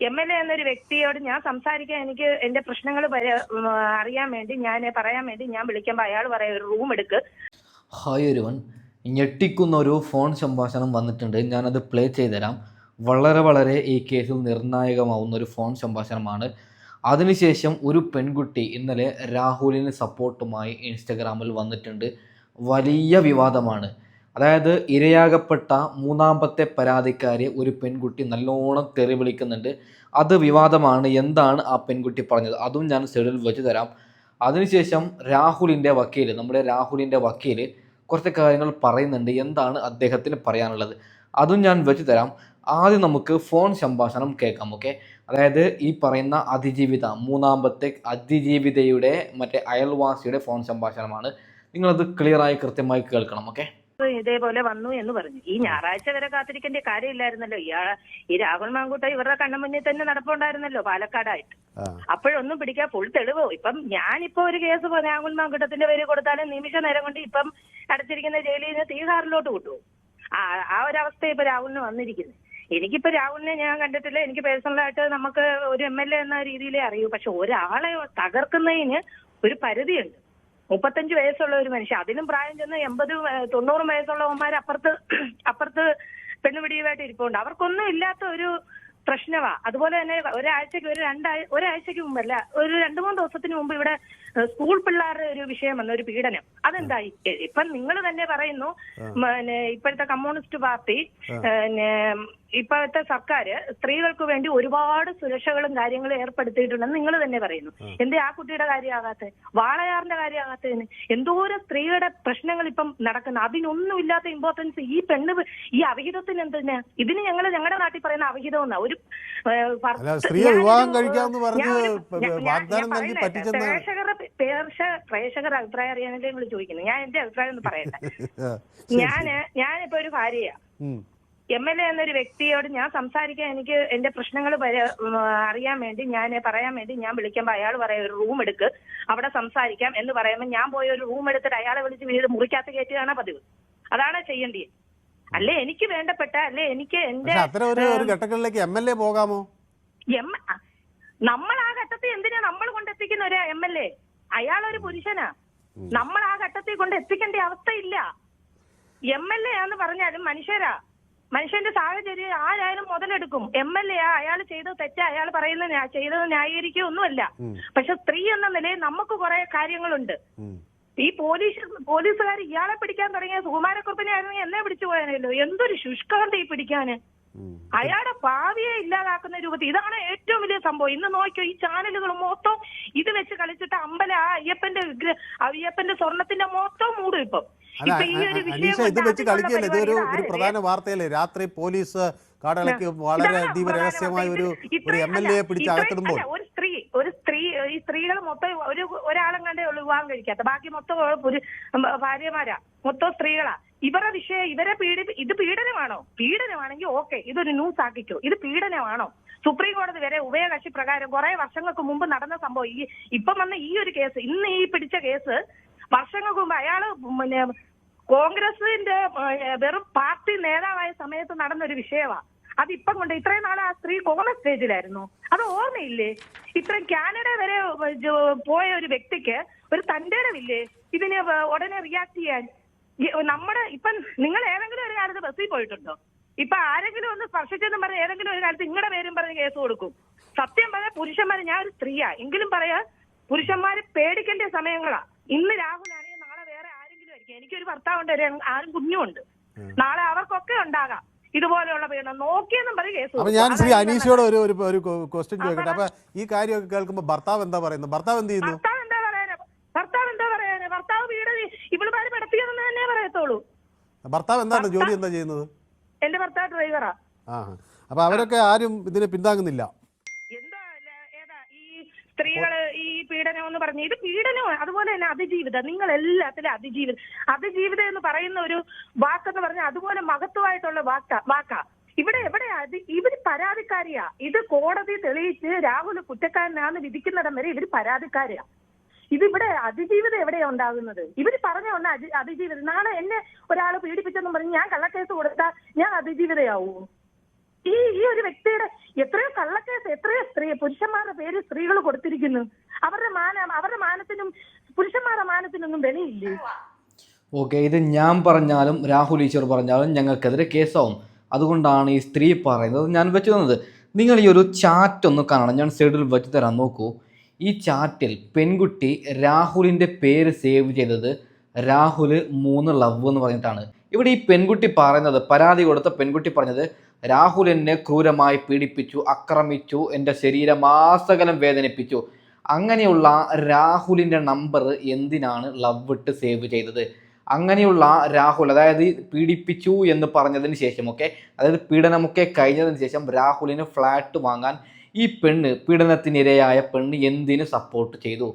M L A എന്നൊരു വ്യക്തിയോട് ഞാൻ സംസാരിക്കാൻ എനിക്ക് എന്റെ പ്രശ്നങ്ങൾ അറിയാൻ വേണ്ടി ഞാൻ പറയാൻ വേണ്ടി ഞാൻ വിളിക്കുമ്പോൾ അയാൾ പറയാം ഒരു റൂം എടുക്ക്. ഹായ് ഒരുവൻ. ഞെട്ടിക്കുന്ന ഒരു ഫോൺ സംഭാഷണം വന്നിട്ടുണ്ട്. ഞാനത് പ്ലേ ചെയ്തുതരാം. വളരെ വളരെ ഈ കേസിൽ നിർണായകമാവുന്ന ഒരു ഫോൺ സംഭാഷണമാണ്. അതിനുശേഷം ഒരു പെൺകുട്ടി ഇന്നലെ രാഹുലിന് സപ്പോർട്ടുമായി ഇൻസ്റ്റഗ്രാമിൽ വന്നിട്ടുണ്ട്. വലിയ വിവാദമാണ്. അതായത് ഇരയാകപ്പെട്ട മൂന്നാമത്തെ പരാതിക്കാരെ ഒരു പെൺകുട്ടി നല്ലോണം തെറി വിളിക്കുന്നുണ്ട്. അത് വിവാദമാണ്. എന്താണ് ആ പെൺകുട്ടി പറഞ്ഞത്? അതും ഞാൻ സെഡിൽ വെച്ച് തരാം. അതിനുശേഷം രാഹുലിന്റെ വക്കീൽ നമ്മുടെ രാഹുലിന്റെ വക്കീൽ കുറച്ച് കാര്യങ്ങൾ പറയുന്നുണ്ട്. എന്താണ് അദ്ദേഹത്തിന് പറയാനുള്ളത്? അതും ഞാൻ വെച്ച് തരാം. ആദ്യം നമുക്ക് ഫോൺ സംഭാഷണം കേൾക്കാം ഓക്കെ? അതായത് ഈ പറയുന്ന അതിജീവിത മൂന്നാമത്തെ അതിജീവിതയുടെ മറ്റേ അയൽവാസിയുടെ ഫോൺ സംഭാഷണമാണ്. നിങ്ങളത് ക്ലിയറായി കൃത്യമായി കേൾക്കണം ഓക്കെ? ഇതേപോലെ വന്നു എന്ന് പറഞ്ഞു. ഈ ഞായറാഴ്ച വരെ കാത്തിരിക്കേണ്ട കാര്യമില്ലായിരുന്നല്ലോ. ഇയാൾ ഈ രാഹുൽ മാങ്കൂട്ട ഇവരുടെ കണ്ണുമുന്നിൽ തന്നെ നടപ്പുണ്ടായിരുന്നല്ലോ പാലക്കാടായിട്ട്. അപ്പോഴൊന്നും പിടിക്കാൻ ഫുൾ തെളിവോ? ഇപ്പം ഞാനിപ്പോ ഒരു കേസ് രാഹുൽ മാങ്കൂട്ടത്തിന്റെ പേര് കൊടുത്താലും നിമിഷ നേരം കൊണ്ട് ഇപ്പം അടച്ചിരിക്കുന്ന ജയിലിൽ നിന്ന് തീഹാറിലോട്ട് കൂട്ടുവോ ആ ആ ഒരു അവസ്ഥ ഇപ്പൊ രാഹുലിന് വന്നിരിക്കുന്നത് എനിക്കിപ്പോ രാഹുലിനെ ഞാൻ കണ്ടിട്ടില്ല. എനിക്ക് പേഴ്സണലായിട്ട് നമുക്ക് ഒരു എം എൽ എ എന്ന രീതിയിലേ അറിയൂ. പക്ഷെ ഒരാളെ തകർക്കുന്നതിന് ഒരു പരിധിയുണ്ട്. മുപ്പത്തഞ്ച് വയസ്സുള്ള ഒരു മനുഷ്യൻ അതിലും പ്രായം ചെന്ന് എൺപത് വയസ്സുള്ള വയസ്സുള്ളവന്മാർ അപ്പുറത്ത് അപ്പുറത്ത് പെണ്ണുപിടിയുമായിട്ട് ഇരിപ്പുണ്ട്. അവർക്കൊന്നും ഇല്ലാത്ത ഒരു പ്രശ്നമാ അതുപോലെ തന്നെ ഒരാഴ്ചക്ക് ഒരു രണ്ടാഴ്ച ഒരാഴ്ചക്ക് മുമ്പല്ല ഒരു രണ്ടു മൂന്ന് ദിവസത്തിന് മുമ്പ് ഇവിടെ സ്കൂൾ പിള്ളേരുടെ ഒരു വിഷയം വന്ന ഒരു പീഡനം. അതെന്തായി? ഇപ്പൊ നിങ്ങൾ തന്നെ പറയുന്നു പിന്നെ ഇപ്പോഴത്തെ കമ്മ്യൂണിസ്റ്റ് പാർട്ടി ഇപ്പോഴത്തെ സർക്കാർ സ്ത്രീകൾക്ക് വേണ്ടി ഒരുപാട് സുരക്ഷകളും കാര്യങ്ങളും ഏർപ്പെടുത്തിയിട്ടുണ്ടെന്ന് നിങ്ങൾ തന്നെ പറയുന്നു. എന്തേ ആ കുട്ടിയുടെ കാര്യമാകാത്ത? വാളയാറിന്റെ കാര്യമാകാത്തതിന് എന്തോരം സ്ത്രീകളുടെ പ്രശ്നങ്ങൾ ഇപ്പം നടക്കുന്നു. അതിനൊന്നും ഇല്ലാത്ത ഇമ്പോർട്ടൻസ് ഈ പെണ്ണ് ഈ അവിഹിതത്തിന് എന്തിനാ? ഇതിന് ഞങ്ങൾ ഞങ്ങളുടെ നാട്ടിൽ പറയുന്ന അവിഹിതം എന്നാ. ഒരു സ്ത്രീയെ വിവാഹം കഴിക്കാമെന്ന് പറഞ്ഞ് പ്രേക്ഷകരുടെ പ്രേക്ഷ പ്രേക്ഷകരുടെ അഭിപ്രായം അറിയാനല്ലേ നിങ്ങൾ ചോദിക്കുന്നത് ഞാൻ എന്റെ അഭിപ്രായം ഒന്ന് പറയട്ടെ. ഞാൻ ഞാൻ ഞാനിപ്പോ ഒരു ഭാര്യയാ. എം എൽ എ എന്നൊരു വ്യക്തിയോട് ഞാൻ സംസാരിക്കാൻ എനിക്ക് എന്റെ പ്രശ്നങ്ങൾ അറിയാൻ വേണ്ടി ഞാൻ പറയാൻ വേണ്ടി ഞാൻ വിളിക്കുമ്പോൾ അയാൾ പറയാം ഒരു റൂം എടുക്ക് അവിടെ സംസാരിക്കാം എന്ന് പറയുമ്പോൾ ഞാൻ പോയി ഒരു റൂം എടുത്തിട്ട് അയാളെ വിളിച്ച് വീട് മുറിക്കകത്ത് കയറ്റുകയാണ് പതിവ്. അതാണ് ചെയ്യേണ്ടത് അല്ലെ എനിക്ക് വേണ്ടപ്പെട്ട അല്ലെ എനിക്ക് എന്റെ അത്തരം ഒരു ഒരു ഘട്ടങ്ങളിലേക്ക് എം എൽ എ പോകാമോ? എം നമ്മൾ ആ ഘട്ടത്തിൽ എന്തിനാ നമ്മൾ കൊണ്ടെത്തിക്കുന്ന ഒരു എം എൽ എ? അയാളൊരു പുരുഷനാ. നമ്മൾ ആ ഘട്ടത്തിൽ കൊണ്ട് എത്തിക്കേണ്ട അവസ്ഥയില്ല. എം എൽ എ ആന്ന് പറഞ്ഞാലും മനുഷ്യരാ. മനുഷ്യന്റെ സാഹചര്യം ആരായാലും മുതലെടുക്കും. എം എൽ എ അയാൾ ചെയ്തത് തെറ്റ അയാൾ പറയുന്നത് ചെയ്തത് ന്യായീകരിക്കുകയൊന്നുമല്ല. പക്ഷെ സ്ത്രീ എന്ന നിലയിൽ നമുക്ക് കുറെ കാര്യങ്ങളുണ്ട്. ഈ പോലീസ് പോലീസുകാർ ഇയാളെ പിടിക്കാൻ തുടങ്ങിയ സുകുമാരക്കുറുപ്പിനെ ആയിരുന്നെങ്കിൽ എന്നെ പിടിച്ചു പോയാനല്ലോ എന്തൊരു ശുഷ്കാന്തി പിടിക്കാന്. അയാളുടെ ഭാവിയെ ഇല്ലാതാക്കുന്ന രൂപത്തിൽ ഇതാണ് ഏറ്റവും വലിയ സംഭവം. ഇന്ന് നോക്കിയോ ഈ ചാനലുകൾ മൊത്തം ഇത് വെച്ച് കളിച്ചിട്ട് അമ്പല ആ അയ്യപ്പന്റെ വിഗ്രഹ അയ്യപ്പന്റെ സ്വർണത്തിന്റെ മൊത്തം മൂടും ഇപ്പം. അനീഷ ഇത് വെച്ച് കളിക്കല്ല ഇതൊരു ഒരു പ്രധാന വാർത്തയല്ലേ? രാത്രി പോലീസ് കാടലയ്ക്ക് വളരെ അതീവ രഹസ്യമായ ഒരു ഒരു എം എൽ എ പിടിച്ച് അകത്തിടുമ്പോൾ. ഒരു സ്ത്രീ ഒരു സ്ത്രീ ഈ സ്ത്രീകൾ മൊത്തം ഒരു ഒരാളും കണ്ടേ ഉള്ളൂ വിവാഹം കഴിക്കാത്ത. ബാക്കി മൊത്തം ഒരു ഭാര്യമാരാ. മൊത്തം സ്ത്രീകളാ. ഇവരുടെ വിഷയം ഇവരെ പീഡി ഇത് പീഡനമാണോ? പീഡനമാണെങ്കിൽ ഓക്കെ ഇതൊരു ന്യൂസ് ആക്കിക്കോ. ഇത് പീഡനമാണോ? സുപ്രീം കോടതി വരെ ഉഭയകക്ഷി പ്രകാരം കുറെ വർഷങ്ങൾക്ക് മുമ്പ് നടന്ന സംഭവം ഈ ഇപ്പം വന്ന ഈ ഒരു കേസ് ഇന്ന് ഈ പിടിച്ച കേസ് വർഷങ്ങൾക്ക് മുമ്പ് അയാൾ പിന്നെ കോൺഗ്രസിന്റെ വെറും പാർട്ടി നേതാവായ സമയത്ത് നടന്നൊരു ഒരു അത് ഇപ്പം കൊണ്ട് ഇത്രയും നാൾ ആ സ്ത്രീ കോൺഗ്രസ് സ്റ്റേജിലായിരുന്നു. അത് ഓർമ്മയില്ലേ? ഇത്രയും കാനഡ വരെ പോയ ഒരു വ്യക്തിക്ക് ഒരു തന്റേടമില്ലേ ഇതിന് ഉടനെ റിയാക്ട് ചെയ്യാൻ. നമ്മുടെ ഇപ്പം നിങ്ങൾ ഏതെങ്കിലും ഒരു കാലത്ത് ബസ്സിൽ പോയിട്ടുണ്ടോ? ഇപ്പൊ ആരെങ്കിലും ഒന്ന് സ്പർശിച്ചെന്ന് പറഞ്ഞ് ഏതെങ്കിലും ഒരു കാലത്ത് നിങ്ങളുടെ പേരും പറഞ്ഞ് കേസ് കൊടുക്കും. സത്യം പറഞ്ഞാൽ പുരുഷന്മാരെ ഞാൻ ഒരു സ്ത്രീയാ. എങ്കിലും പറയാ പുരുഷന്മാരെ പേടിക്കേണ്ട സമയങ്ങളാ. ഇന്ന് രാഹുലാണെങ്കിൽ നാളെ വേറെ ആരെങ്കിലും ആയിരിക്കും എനിക്കൊരു ഭർത്താവുണ്ട് ആരും കുഞ്ഞുമുണ്ട് നാളെ അവർക്കൊക്കെ ഉണ്ടാകാം. ഇതുപോലെയുള്ള പീഡനം നോക്കിയെന്നും കേസ് അപ്പൊ ഞാൻ ശ്രീ അനീഷയോട് ഒരു ഒരു ഒരു ക്വസ്റ്റ്യൻ ചോദിക്കട്ടെ. അപ്പൊ ഈ കാര്യമൊക്കെ കേൾക്കുമ്പോ ഭർത്താവ് എന്താ പറയുന്നത് ഭർത്താവ് എന്ത് ചെയ്യുന്നു? ഭർത്താവ് എന്താ പറയാന്? ഭർത്താവ് എന്താ പറയാന്? ഭർത്താവ് വീട് ഇവളുമാര് പെടത്തിയതെന്ന് തന്നെ പറയത്തുള്ളൂ. ഭർത്താവ് എന്താണ്? ജോലി എന്താ ചെയ്യുന്നത്? എന്റെ ഭർത്താവ് ഡ്രൈവറാ. ആ അപ്പൊ അവരൊക്കെ ആരും ഇതിനെ പിന്താങ്ങുന്നില്ല. എന്താ ഏതാ? ഈ സ്ത്രീകൾ ഈ പീഡനം എന്ന് പറഞ്ഞു ഇത് പീഡനമാണ് അതുപോലെ തന്നെ അതിജീവിതം. നിങ്ങൾ എല്ലാത്തിലും അതിജീവിതം. അതിജീവിതം എന്ന് പറയുന്ന ഒരു വാക്കെന്ന് പറഞ്ഞാൽ അതുപോലെ മഹത്വമായിട്ടുള്ള വാക്കാ വാക്കാ. ഇവിടെ എവിടെ ഇവർ പരാതിക്കാരിയാ. ഇത് കോടതി തെളിയിച്ച് രാഹുൽ കുറ്റക്കാരനാന്ന് വിധിക്കുന്നിടം വരെ ഇവർ പരാതിക്കാരിയാ. ഇതിവിടെ അതിജീവിതം എവിടെയാ ഉണ്ടാകുന്നത്? ഇവർ പറഞ്ഞ ഒന്ന് അതി- അതിജീവിതം. നാളെ എന്നെ ഒരാൾ പീഡിപ്പിച്ചെന്ന് പറഞ്ഞ് ഞാൻ കള്ളക്കേസ് കൊടുത്താൽ ഞാൻ അതിജീവിതയാവൂ? ഈ ഈ ഒരു വ്യക്തിയുടെ എത്രയോ കള്ളക്കേസ് എത്രയോ സ്ത്രീ പുരുഷന്മാരുടെ പേര് സ്ത്രീകൾ കൊടുത്തിരിക്കുന്നു. അവരുടെ മാന അവരുടെ മാനത്തിനും പുരുഷന്മാരുടെ മാനത്തിനൊന്നും വിലയില്ലേ? ഓക്കെ ഇത് ഞാൻ പറഞ്ഞാലും രാഹുൽ ഈശ്വർ പറഞ്ഞാലും ഞങ്ങൾക്കെതിരെ കേസാവും. അതുകൊണ്ടാണ് ഈ സ്ത്രീ പറയുന്നത്. ഞാൻ വെച്ചു തന്നത് നിങ്ങൾ ഈ ഒരു ചാറ്റ് ഒന്ന് കാണണം. ഞാൻ സൈഡിൽ വെച്ച് തരാൻ നോക്കൂ. ഈ ചാറ്റിൽ പെൺകുട്ടി രാഹുലിന്റെ പേര് സേവ് ചെയ്തത് രാഹുൽ മൂന്ന് ലവ് എന്ന് പറഞ്ഞിട്ടാണ്. ഇവിടെ ഈ പെൺകുട്ടി പറയുന്നത് പരാതി കൊടുത്ത പെൺകുട്ടി പറഞ്ഞത് രാഹുൽ എന്നെ ക്രൂരമായി പീഡിപ്പിച്ചു ആക്രമിച്ചു എന്റെ ശരീരം ശരീരമാസകലം വേദനിപ്പിച്ചു. അങ്ങനെയുള്ള രാഹുലിന്റെ നമ്പർ എന്തിനാണ് ലവ് ഇട്ട് സേവ് ചെയ്തത്? അങ്ങനെയുള്ള രാഹുൽ അതായത് പീഡിപ്പിച്ചു എന്ന് പറഞ്ഞതിന് ശേഷമൊക്കെ അതായത് പീഡനമൊക്കെ കഴിഞ്ഞതിന് ശേഷം രാഹുലിന് ഫ്ലാറ്റ് വാങ്ങാൻ ഈ പെണ്ണ് പീഡനത്തിനിരയായ പെണ്ണ് എന്തിന് സപ്പോർട്ട് ചെയ്തു?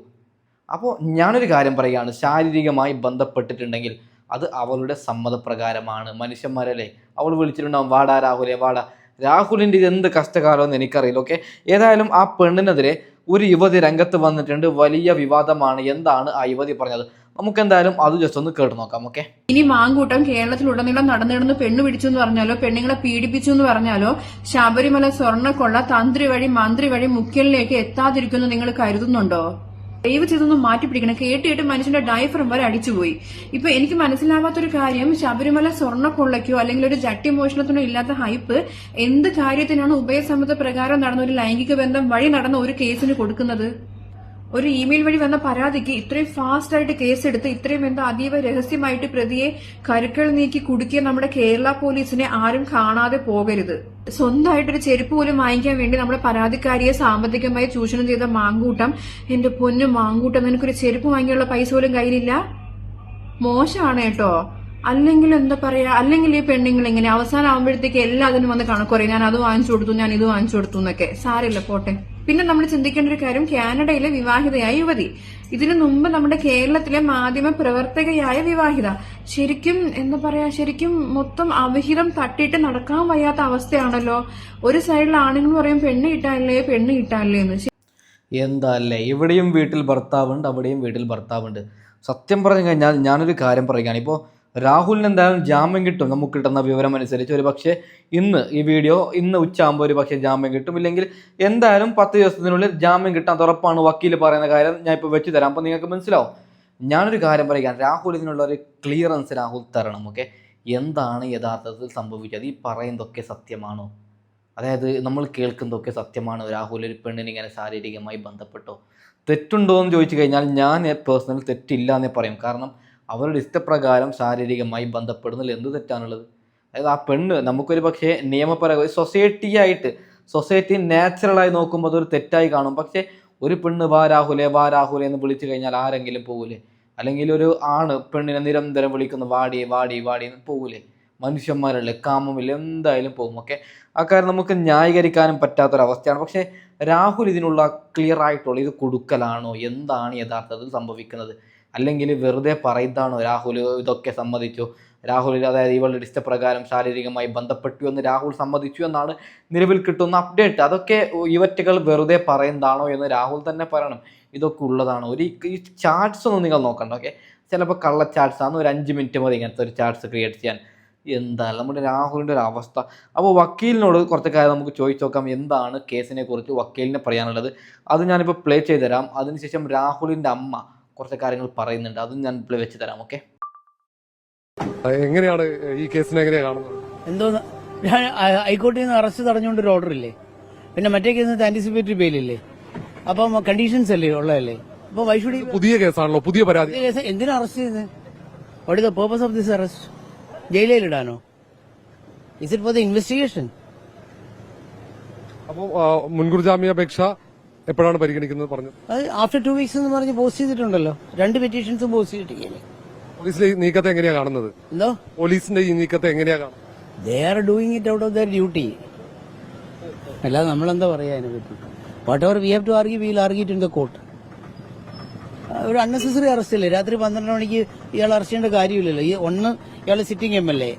അപ്പോൾ ഞാനൊരു കാര്യം പറയുകയാണ് ശാരീരികമായി ബന്ധപ്പെട്ടിട്ടുണ്ടെങ്കിൽ അത് അവളുടെ സമ്മതപ്രകാരമാണ്. മനുഷ്യന്മാരല്ലേ? അവൾ വിളിച്ചിട്ടുണ്ടാവും വാടാ രാഹുലെ വാടാ. രാഹുലിന്റെ ഇത് എന്ത് കഷ്ടകാലമെന്ന് എനിക്കറിയില്ല ഓക്കെ ഏതായാലും ആ പെണ്ണിനെതിരെ ഒരു യുവതി രംഗത്ത് വന്നിട്ടുണ്ട്. വലിയ വിവാദമാണ്. എന്താണ് ആ യുവതി പറഞ്ഞത്? നമുക്ക് എന്തായാലും അത് ജസ്റ്റ് ഒന്ന് കേട്ട് നോക്കാം ഓക്കെ ഇനി മാങ്കൂട്ടം കേരളത്തിൽ ഉടനീളം നടന്നിടുന്ന പെണ്ണ് പിടിച്ചു എന്ന് പറഞ്ഞാലോ പെണ്ണുങ്ങളെ പീഡിപ്പിച്ചു എന്ന് പറഞ്ഞാലോ ശബരിമല സ്വർണക്കൊള്ള തന്ത്രി വഴി മന്ത്രി വഴി മുഖ്യലിലേക്ക് എത്താതിരിക്കുന്നു നിങ്ങൾ കരുതുന്നുണ്ടോ? ദയവ് ചെയ്തൊന്നും മാറ്റി പിടിക്കണം. കേട്ട് കേട്ട് മനുഷ്യന്റെ ഡയഫ്രം വരെ അടിച്ചുപോയി ഇപ്പൊ എനിക്ക് മനസ്സിലാവാത്തൊരു കാര്യം ശബരിമല സ്വർണക്കൊള്ളയ്ക്കോ അല്ലെങ്കിൽ ഒരു ജട്ടി മോഷണത്തിനോ ഇല്ലാത്ത ഹൈപ്പ് എന്ത് കാര്യത്തിനാണ് ഉഭയസമ്മത പ്രകാരം നടന്ന ഒരു ലൈംഗിക ബന്ധം വഴി നടന്ന ഒരു കേസിന് കൊടുക്കുന്നത്? ഒരു ഇമെയിൽ വഴി വന്ന പരാതിക്ക് ഇത്രയും ഫാസ്റ്റ് ആയിട്ട് കേസെടുത്ത് ഇത്രയും എന്താ അതീവ രഹസ്യമായിട്ട് പ്രതിയെ കരുക്കൾ നീക്കി കുടുക്കിയ നമ്മുടെ കേരള പോലീസിനെ ആരും കാണാതെ പോകരുത്. സ്വന്തമായിട്ടൊരു ചെരുപ്പ് പോലും വാങ്ങിക്കാൻ വേണ്ടി നമ്മുടെ പരാതിക്കാരിയെ സാമ്പത്തികമായി ചൂഷണം ചെയ്ത മാങ്കൂട്ടം എന്റെ പൊന്നു മാങ്കൂട്ടം നിനക്കൊരു ചെരുപ്പ് വാങ്ങിയുള്ള പൈസ പോലും കയ്യിലില്ല? മോശമാണ് കേട്ടോ. അല്ലെങ്കിൽ എന്താ പറയാ അല്ലെങ്കിൽ ഈ പെണ്ണുങ്ങൾ ഇങ്ങനെ അവസാനം ആവുമ്പോഴത്തേക്ക് എല്ലാം അതിന് വന്ന് കണക്കുറയും. ഞാൻ അത് വാങ്ങിച്ചു കൊടുത്തു ഞാൻ ഇത് വാങ്ങിച്ചു കൊടുത്തു എന്നൊക്കെ. സാരില്ല പോട്ടെ. പിന്നെ നമ്മൾ ചിന്തിക്കേണ്ട ഒരു കാര്യം കാനഡയിലെ വിവാഹിതയായ യുവതി. ഇതിനു മുമ്പ് നമ്മുടെ കേരളത്തിലെ മാധ്യമ പ്രവർത്തകയായ വിവാഹിത. ശരിക്കും എന്താ പറയാ ശരിക്കും മൊത്തം അവിഹിതം തട്ടിയിട്ട് നടക്കാൻ വയ്യാത്ത അവസ്ഥയാണല്ലോ. ഒരു സൈഡിൽ ആണുങ്ങൾ പറയും പെണ്ണ് കിട്ടാനില്ലേ പെണ്ണ് കിട്ടാനില്ലേ എന്ന്. എന്താ അല്ലേ? ഇവിടെയും വീട്ടിൽ ഭർത്താവുണ്ട് അവിടെയും വീട്ടിൽ ഭർത്താവുണ്ട്. സത്യം പറഞ്ഞു കഴിഞ്ഞാൽ ഞാനൊരു കാര്യം പറയുകയാണ്. ഇപ്പോൾ രാഹുലിന് എന്തായാലും ജാമ്യം കിട്ടും. നമുക്ക് കിട്ടുന്ന വിവരം അനുസരിച്ച് ഒരു പക്ഷേ ഇന്ന് ഈ വീഡിയോ ഇന്ന് ഉച്ചയാകുമ്പോൾ ഒരു പക്ഷേ ജാമ്യം കിട്ടും. ഇല്ലെങ്കിൽ എന്തായാലും പത്ത് ദിവസത്തിനുള്ളിൽ ജാമ്യം കിട്ടാൻ ഉറപ്പാണ് വക്കീൽ പറയുന്ന കാര്യം ഞാൻ ഇപ്പോൾ വെച്ച് തരാം. അപ്പോൾ നിങ്ങൾക്ക് മനസ്സിലാവും. ഞാനൊരു കാര്യം പറയുകയാണ് രാഹുൽ ഇതിനുള്ള ഒരു ക്ലിയറൻസ് രാഹുൽ തരണം ഓക്കെ? എന്താണ് യഥാർത്ഥത്തിൽ സംഭവിച്ചത്? ഈ പറയുന്നതൊക്കെ സത്യമാണോ? അതായത് നമ്മൾ കേൾക്കുന്നതൊക്കെ സത്യമാണ്? രാഹുൽ ഒരു പെണ്ണിന് ഇങ്ങനെ ശാരീരികമായി ബന്ധപ്പെട്ടോ? തെറ്റുണ്ടോ എന്ന് ചോദിച്ചു കഴിഞ്ഞാൽ ഞാൻ പേഴ്സണൽ തെറ്റില്ല എന്നേ പറയും. കാരണം അവരുടെ ഇഷ്ടപ്രകാരം ശാരീരികമായി ബന്ധപ്പെടുന്നതിൽ എന്ത് തെറ്റാണുള്ളത്? അതായത് ആ പെണ്ണ് നമുക്കൊരു പക്ഷേ നിയമപരമായി സൊസൈറ്റി ആയിട്ട് സൊസൈറ്റി നാച്ചുറലായി നോക്കുമ്പോൾ അതൊരു തെറ്റായി കാണും. പക്ഷേ ഒരു പെണ്ണ് വാ രാഹുലെ വാ രാഹുലെ എന്ന് വിളിച്ചു കഴിഞ്ഞാൽ ആരെങ്കിലും പോകൂലേ? അല്ലെങ്കിൽ ഒരു ആണ് പെണ്ണിനെ നിരന്തരം വിളിക്കുന്നു വാടി വാടി വാടി എന്ന് പോകൂലേ? മനുഷ്യന്മാരല്ലേ കാമമില്ല എന്തായാലും പോകും. ഓക്കെ? അക്കാര്യം നമുക്ക് ന്യായീകരിക്കാനും പറ്റാത്തൊരവസ്ഥയാണ്. പക്ഷേ രാഹുൽ ഇതിനുള്ള ക്ലിയർ ആയിട്ടുള്ള ഇത് കൊടുക്കലാണോ? എന്താണ് യഥാർത്ഥത്തിൽ സംഭവിക്കുന്നത്? അല്ലെങ്കിൽ വെറുതെ പറയുന്നതാണോ? രാഹുൽ ഇതൊക്കെ സമ്മതിച്ചു. രാഹുൽ അതായത് ഇവളുടെ ഇഷ്ടപ്രകാരം ശാരീരികമായി ബന്ധപ്പെട്ടു എന്ന് രാഹുൽ സമ്മതിച്ചു എന്നാണ് നിലവിൽ കിട്ടുന്ന അപ്ഡേറ്റ് അതൊക്കെ ഇവറ്റകൾ വെറുതെ പറയുന്നതാണോ എന്ന് രാഹുൽ തന്നെ പറയണം. ഇതൊക്കെ ഉള്ളതാണ്? ഒരു ഈ ചാർട്സ് ഒന്നും നിങ്ങൾ നോക്കണ്ട ഓക്കെ ചിലപ്പോൾ കള്ള ചാർട്സ് ആണ്. ഒരു അഞ്ച് മിനിറ്റ് മതി ഇങ്ങനത്തെ ഒരു ചാർട്സ് ക്രിയേറ്റ് ചെയ്യാൻ. എന്താ നമ്മുടെ രാഹുലിന്റെ ഒരു അവസ്ഥ. അപ്പോൾ വക്കീലിനോട് കുറച്ച് കാര്യം നമുക്ക് ചോദിച്ചു നോക്കാം. എന്താണ് കേസിനെ കുറിച്ച് വക്കീലിന് പറയാനുള്ളത്? അത് ഞാനിപ്പോൾ പ്ലേ ചെയ്തു തരാം അതിനുശേഷം രാഹുലിന്റെ അമ്മ കുറച്ച് കാര്യങ്ങൾ പറയുന്നുണ്ട്. അതും ഞാൻ വെച്ച് തരാം ഓക്കെ എങ്ങനെയാണ് ഈ കേസിനെ എങ്ങനെയാണ് കാണുന്നത്? എന്തോ ഞാൻ ഹൈക്കോടതിയിൽ നിന്ന് അറസ്റ്റ് തടഞ്ഞുകൊണ്ട് ഒരു ഓർഡർ ഇല്ലേ? പിന്നെ മറ്റേ കേസിന് ആന്റിസിപ്പേറ്ററി ബെയിലില്ലേ അപ്പം കണ്ടീഷൻസ് അല്ലേ ഉള്ളതല്ലേ? അപ്പൊ വൈഷുടി പുതിയ കേസാണല്ലോ പുതിയ പരാതി. കേസ് എന്തിനാ അറസ്റ്റ് ചെയ്തത് what is the purpose of this arrest ജയിലിലിടാനോ is it for the investigation അപ്പോൾ മുൻകൂർ ജാമ്യാപേക്ഷ എപ്പോഴാണ് പരിഗണിക്കുന്നത് പറഞ്ഞത്? അത് ആഫ്റ്റർ ടു വീക്സ് എന്ന് പറഞ്ഞ് പോസ്റ്റ് ചെയ്തിട്ടുണ്ടല്ലോ. രണ്ട് പെറ്റീഷൻസും പോസ്റ്റ് ചെയ്തിട്ടില്ലേ? പോലീസിന്റെ ഈ നീക്കത്തെ എങ്ങനെയാ കാണുന്നത്? എന്തോ? പോലീസിന്റെ ഈ നീക്കത്തെ എങ്ങനെയാ കാണുന്നത്? They are doing it out of their duty അല്ലാതെ നമ്മളെന്താ പറയാ അതിനെ പറ്റി whatever we have to argue will argue in the court ഒരു അൺനെസസറി അറസ്റ്റ് അല്ലേ? രാത്രി പന്ത്രണ്ട് മണിക്ക് ഇയാൾ അറസ്റ്റ് ചെയ്യേണ്ട കാര്യമില്ലല്ലോ. ഈ ഒന്ന് ഇയാൾ സിറ്റിംഗ് എം എൽ എ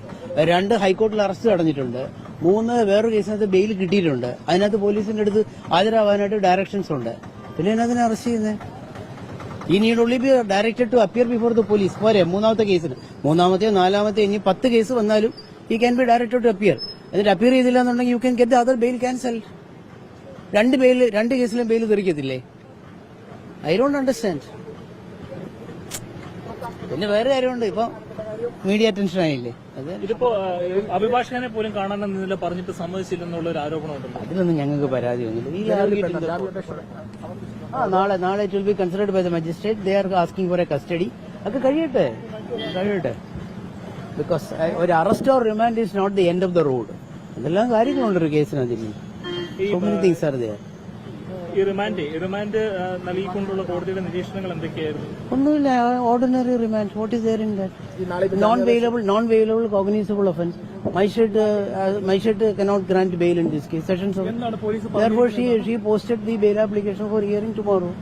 രണ്ട് ഹൈക്കോടതിയിൽ അറസ്റ്റ് നടന്നിട്ടുണ്ട്. മൂന്ന് വേറൊരു കേസിനകത്ത് ബെയിൽ കിട്ടിയിട്ടുണ്ട്. അതിനകത്ത് പോലീസിന്റെ അടുത്ത് ഹാജരാവാനായിട്ട് ഡയറക്ഷൻസ് ഉണ്ട്. പിന്നെ എന്നതിനെ അറസ്റ്റ് ചെയ്യുന്നത് he need be directed to appear before the police പോരെ മൂന്നാമത്തെ കേസിന്. മൂന്നാമത്തെയോ നാലാമത്തെയോ ഇനി പത്ത് കേസ് വന്നാലും he can be directed to appear എന്നിട്ട് അപ്പിയർ ചെയ്തില്ല എന്നുണ്ടെങ്കിൽ you can get the other bail cancel രണ്ട് ബെയിൽ രണ്ട് കേസിലും ബെയിൽ തെറിക്കത്തില്ലേ? ഐ ഡോണ്ട് അണ്ടർസ്റ്റാൻഡ് പിന്നെ വേറെ കാര്യമുണ്ട്. ഇപ്പൊ മീഡിയ അറ്റൻഷൻ ആയില്ലേ? അത് ഇതിപ്പോ അഭിഭാഷകനെ പോലും കാണാനെന്നില്ല പറഞ്ഞിട്ട് സമ്മതിച്ചില്ലെന്നുള്ള ഒരു ആരോപണമുണ്ടല്ലോ. അതിലൊന്നും ഞങ്ങൾക്ക് പരാതിയൊന്നുമില്ല. ആ നാളെ നാളെ it will be considered by the magistrate they are asking for a custody അത് കഴിയട്ടെ. കഴിയട്ടെ. ബിക്കോസ് ഒരു arrest or remand is not the end of the road എന്തെല്ലാം കാര്യങ്ങളുണ്ട് ഒരു കേസിനകത്ത് so many things are there ഈ റിമാൻഡ് റിമാൻഡ് ഏഹ്, നൽകിക്കൊണ്ടുള്ള കോടതിയുടെ നിരീക്ഷണങ്ങൾ എന്തൊക്കെയായിരുന്നു? ഒന്നുമില്ല ordinary remand what is there in that non bailable non bailable cognizable offence magistrate magistrate cannot grant bail in this case sessions Therefore, she she posted the bail application for hearing tomorrow.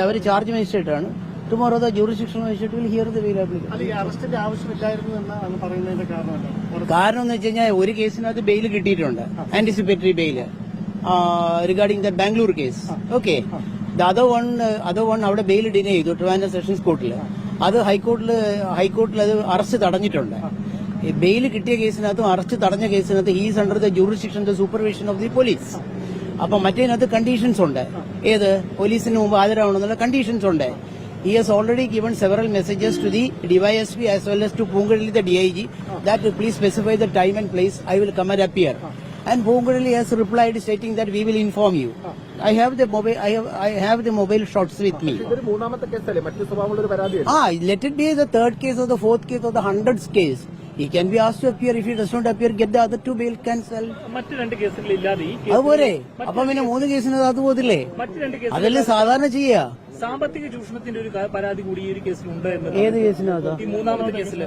അവർ charge magistrate ആണ്. Tomorrow the jurisdiction magistrate will hear the bail application അറസ്റ്റിന്റെ ആവശ്യമില്ലായിരുന്നു എന്നാണ് പറയുന്നതിന്റെ കാരണം കാരണം എന്ന് വെച്ച് കഴിഞ്ഞാൽ ഒരു കേസിനകത്ത് ബെയിൽ കിട്ടിയിട്ടുണ്ട്. Anticipatory bail regarding the Bangalore case okay the other one അതോ വൺ അവിടെ ബെയിൽ ഡിനേ ചെയ്തു ട്രിവാൻഡ്രം സെഷൻസ് കോർട്ടിൽ അത് ഹൈക്കോർട്ടിൽ ഹൈക്കോർട്ടിൽ അത് അറസ്റ്റ് തടഞ്ഞിട്ടുണ്ട്. ബെയിൽ കിട്ടിയ കേസിനകത്തും അറസ്റ്റ് തടഞ്ഞ കേസിനകത്ത് he's under the jurisdiction the supervision of the police അപ്പൊ മറ്റേതിനകത്ത് കണ്ടീഷൻസ് ഉണ്ട്. ഏത്? പോലീസിന് മുമ്പ് ഹാജരാവണമെന്നുള്ള കണ്ടീഷൻസ് ഉണ്ട്. He has already given several messages to the DYSP as well as to Poonkuzhali the D I G that please specify the time and place I will come will inform you I have the mobile I have I have the mobile shots with me ഇതൊരു മൂന്നാമത്തെ കേസല്ലേ? മറ്റു സ്വഭാവമുള്ള ഒരു പരാതി Ah, let it be the third case or the fourth case or the hundredth case. He can be asked to appear. If he does not appear, get the other two bail cancelled. മറ്റു രണ്ട് കേസുകളില്ലാതെ ഈ case അതുപോലെ. അപ്പൊ പിന്നെ മൂന്ന് കേസിന് അത് പോതില്ലേ മറ്റു രണ്ട് കേസ് അതല്ലേ സാധാരണ ചെയ്യാ സാമ്പത്തിക ചൂഷണത്തിന്റെ ഒരു പരാതി കൂടി ഈ ഒരു കേസിലുണ്ട് എന്ന് ഏത് കേസിനാ ഈ മൂന്നാമത്തെ കേസിൽ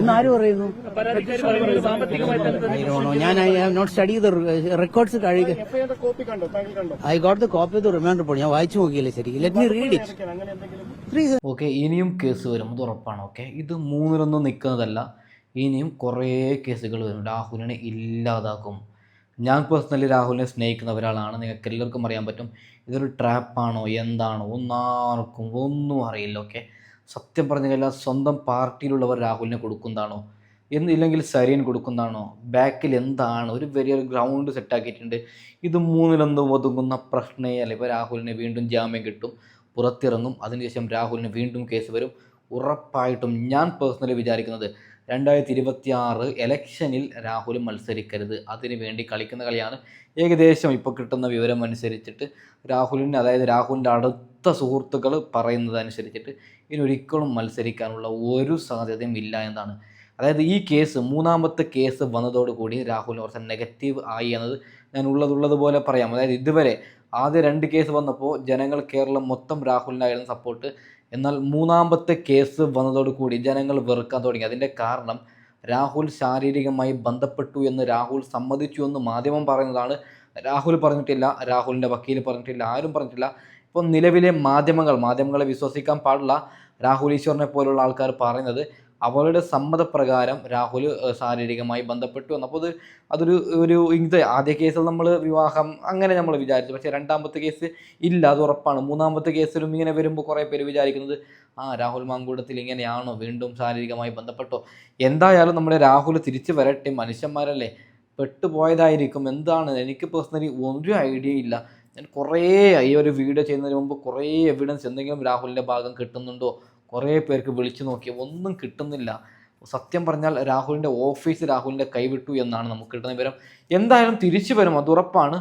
എന്നാര് പറയുന്നു? പറയുന്നത് സാമ്പത്തികമായി തന്നെ. ഞാൻ I have not study the records കഴിയുക കോപ്പി കണ്ടോ? താങ്കൾ കണ്ടോ? I got the copy of the remand report ഞാൻ വായിച്ചു നോക്കിയില്ലേ ശരി let me read it okay ഇനിയും കേസ് വരും. അത് ഉറപ്പാണ്. ഓക്കെ ഇത് മൂന്നിലൊന്നും നിൽക്കുന്നതല്ല. ഇനിയും കുറേ കേസുകൾ വരും രാഹുലിനെ ഇല്ലാതാക്കും. ഞാൻ പേഴ്സണലി രാഹുലിനെ സ്നേഹിക്കുന്ന ഒരാളാണ്. നിങ്ങൾക്ക് എല്ലാവർക്കും അറിയാൻ പറ്റും. ഇതൊരു ട്രാപ്പാണോ? എന്താണോ? ഒന്നാർക്കും ഒന്നും അറിയില്ല ഓക്കെ സത്യം പറഞ്ഞു കഴിഞ്ഞാൽ സ്വന്തം പാർട്ടിയിലുള്ളവർ രാഹുലിനെ കൊടുക്കുന്നതാണോ? എന്നില്ലെങ്കിൽ സരിയൻ കൊടുക്കുന്നതാണോ? ബാക്കിൽ എന്താണ്? ഒരു വലിയൊരു ഗ്രൗണ്ട് സെറ്റാക്കിയിട്ടുണ്ട് ഇത് മൂന്നിലൊന്നും ഒതുങ്ങുന്ന പ്രശ്നമേ അല്ല. ഇപ്പോൾ രാഹുലിന് വീണ്ടും ജാമ്യം കിട്ടും പുറത്തിറങ്ങും. അതിനുശേഷം രാഹുലിന് വീണ്ടും കേസ് വരും. ഉറപ്പായിട്ടും ഞാൻ പേഴ്സണലി വിചാരിക്കുന്നത് രണ്ടായിരത്തി ഇരുപത്തി ആറ് എലക്ഷനിൽ രാഹുൽ മത്സരിക്കരുത്. അതിനു വേണ്ടി കളിക്കുന്ന കളിയാണ്. ഏകദേശം ഇപ്പോൾ കിട്ടുന്ന വിവരം അനുസരിച്ചിട്ട് രാഹുലിന് അതായത് രാഹുലിന്റെ അടുത്ത സുഹൃത്തുക്കൾ പറയുന്നത് അനുസരിച്ചിട്ട് ഇനി ഒരിക്കലും മത്സരിക്കാനുള്ള ഒരു സാധ്യതയും ഇല്ല എന്നാണ്. അതായത് ഈ കേസ് മൂന്നാമത്തെ കേസ് വന്നതോടുകൂടി രാഹുൽ കുറച്ച് നെഗറ്റീവ് ആയി എന്നത് ഞാൻ ഉള്ളതുള്ളതുപോലെ പറയാം. അതായത് ഇതുവരെ ആദ്യ രണ്ട് കേസ് വന്നപ്പോൾ ജനങ്ങൾ കേരളം മൊത്തം രാഹുലിനായിരുന്നു സപ്പോർട്ട്. എന്നാൽ മൂന്നാമത്തെ കേസ് വന്നതോടുകൂടി ജനങ്ങൾ വെറുക്കാൻ തുടങ്ങി. അതിന്റെ കാരണം രാഹുൽ ശാരീരികമായി ബന്ധപ്പെട്ടു എന്ന് രാഹുൽ സമ്മതിച്ചു എന്ന് മാധ്യമം പറയുന്നതാണ്. രാഹുൽ പറഞ്ഞിട്ടില്ല രാഹുലിന്റെ വക്കീൽ പറഞ്ഞിട്ടില്ല ആരും പറഞ്ഞിട്ടില്ല. ഇപ്പോൾ നിലവിലെ മാധ്യമങ്ങൾ മാധ്യമങ്ങളെ വിശ്വസിക്കാൻ പാടില്ല രാഹുൽ ഈശ്വറിനെ പോലുള്ള ആൾക്കാർ പറയുന്നത്. അവളുടെ സമ്മതപ്രകാരം രാഹുൽ ശാരീരികമായി ബന്ധപ്പെട്ടു എന്നപ്പോൾ അത് അതൊരു ഒരു ഇത്. ആദ്യ കേസിൽ നമ്മൾ വിവാഹം അങ്ങനെ നമ്മൾ വിചാരിച്ചു. പക്ഷേ രണ്ടാമത്തെ കേസ് ഇല്ല. അത് ഉറപ്പാണ്. മൂന്നാമത്തെ കേസിലും ഇങ്ങനെ വരുമ്പോൾ കുറേ പേര് വിചാരിക്കുന്നത് ആ രാഹുൽ മാങ്കൂടത്തിൽ ഇങ്ങനെയാണോ? വീണ്ടും ശാരീരികമായി ബന്ധപ്പെട്ടോ? എന്തായാലും നമ്മുടെ രാഹുൽ തിരിച്ചു വരട്ടെ. മനുഷ്യന്മാരല്ലേ? പെട്ടുപോയതായിരിക്കും. എന്താണ്? എനിക്ക് പേഴ്സണലി ഒരു ഐഡിയ ഇല്ല. ഞാൻ കുറേ ഈ ഒരു വീഡിയോ ചെയ്യുന്നതിന് മുമ്പ് കുറേ എവിഡൻസ് എന്തെങ്കിലും രാഹുലിന്റെ ഭാഗം കിട്ടുന്നുണ്ടോ? കുറേ പേർക്ക് വിളിച്ചു നോക്കി. ഒന്നും കിട്ടുന്നില്ല. സത്യം പറഞ്ഞാൽ രാഹുലിന്റെ ഓഫീസ് രാഹുലിന്റെ കൈവിട്ടു എന്നാണ് നമുക്ക് കിട്ടുന്ന വിവരം. എന്തായാലും തിരിച്ചു വരും അത് ഉറപ്പാണ്.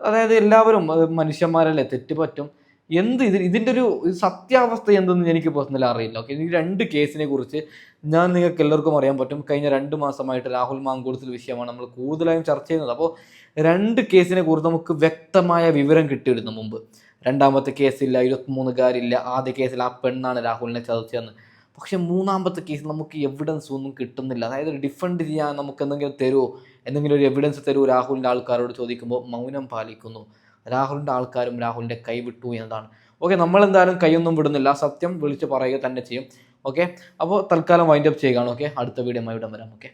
അതായത് എല്ലാവരും മനുഷ്യന്മാരല്ലേ തെറ്റ് പറ്റും. എന്ത് ഇതിന് ഇതിന്റെ ഒരു സത്യാവസ്ഥ എന്തെന്ന് എനിക്ക് പേഴ്സണലി അറിയില്ല. ഓക്കെ ഈ രണ്ട് കേസിനെ കുറിച്ച് ഞാൻ നിങ്ങൾക്ക് എല്ലാവർക്കും അറിയാൻ പറ്റും. കഴിഞ്ഞ രണ്ട് മാസമായിട്ട് രാഹുൽ മാങ്കൂടത്തിൽ വിഷയമാണ് നമ്മൾ കൂടുതലായും ചർച്ച ചെയ്യുന്നത്. അപ്പോൾ രണ്ട് കേസിനെ കുറിച്ച് നമുക്ക് വ്യക്തമായ വിവരം കിട്ടിയിരുന്നു മുമ്പ്. രണ്ടാമത്തെ കേസില്ല ഇരുപത്തിമൂന്നുകാരില്ല ആദ്യ കേസിൽ ആ പെണ്ണാണ് രാഹുലിനെ ചതച്ചതെന്ന്. പക്ഷെ മൂന്നാമത്തെ കേസിൽ നമുക്ക് എവിഡൻസ് ഒന്നും കിട്ടുന്നില്ല. അതായത് ഡിഫെൻഡ് ചെയ്യാൻ നമുക്ക് എന്തെങ്കിലും തരുമോ? എന്തെങ്കിലും ഒരു എവിഡൻസ് തരുമോ? രാഹുലിന്റെ ആൾക്കാരോട് ചോദിക്കുമ്പോൾ മൗനം പാലിക്കുന്നു. രാഹുലിന്റെ ആൾക്കാരും രാഹുലിന്റെ കൈ വിട്ടു എന്നതാണ്. ഓക്കെ നമ്മളെന്തായാലും കൈയൊന്നും വിടുന്നില്ല. സത്യം വിളിച്ച് പറയുക തന്നെ ചെയ്യും. ഓക്കെ അപ്പോൾ തൽക്കാലം വൈൻഡപ്പ് ചെയ്യുകയാണ്. ഓക്കെ അടുത്ത വീഡിയോ ഇവിടെ വരാം. ഓക്കെ.